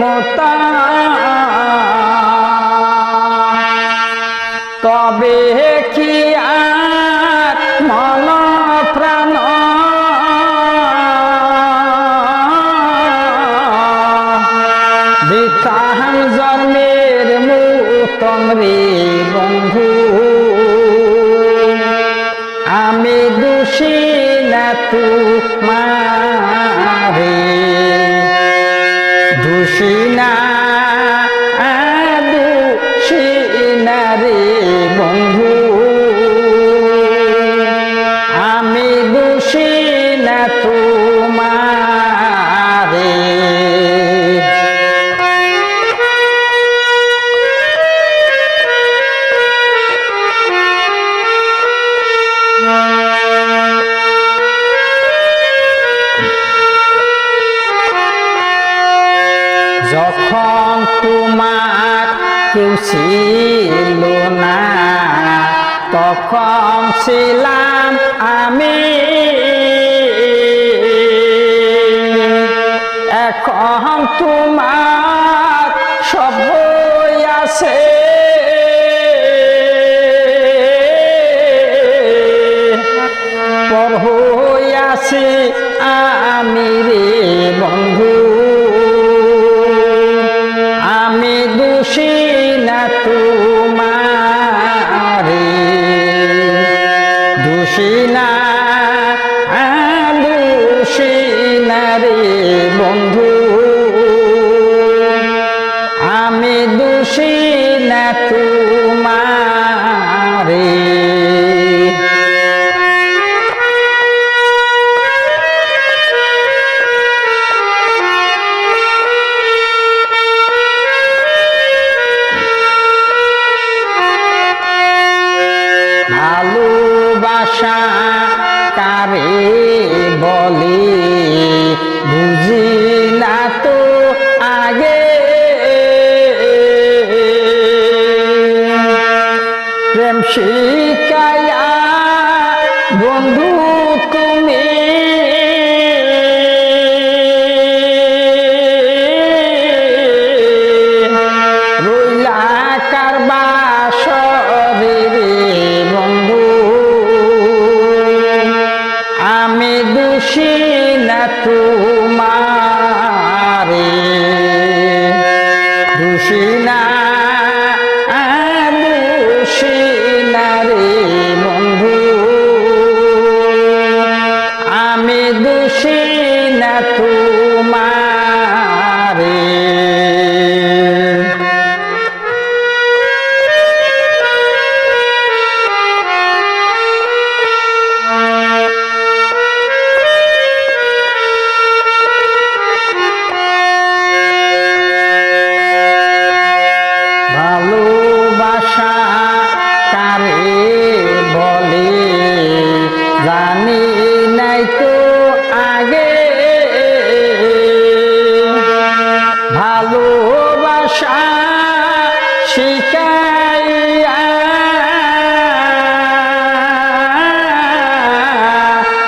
মোতা তবে কি আর মন প্রাণ? বিতাহান জন্মের মুতম রে বন্ধু। আমি দোষী না তু মারে তোমার কেউ ছিল না। তখন ছিলাম আমি। এখন তোমার সব আছে। পর হইয়াছি আমি রে। দোষী না প্রেম শিকায়া বন্ধু তুমি। রইলা কারবা তোমারে।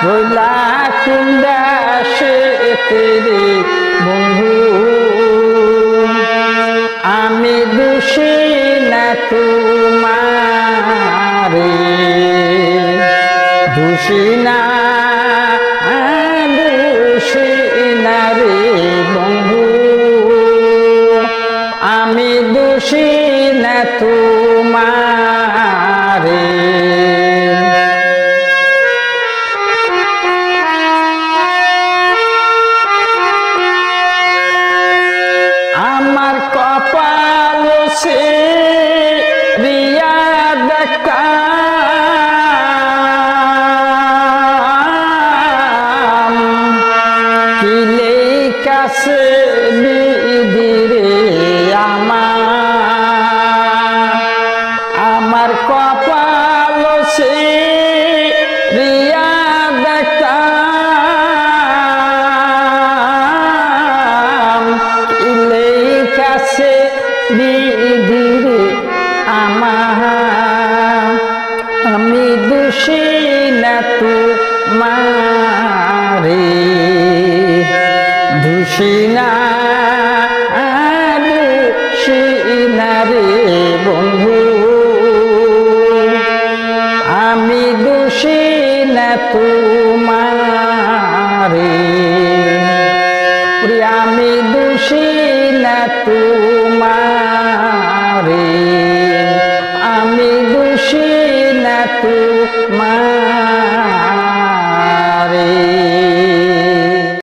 রইলা কুন্দাসে তেরে বন্ধু। আমি দোষী না তোমারে। দোষী মারে দোষী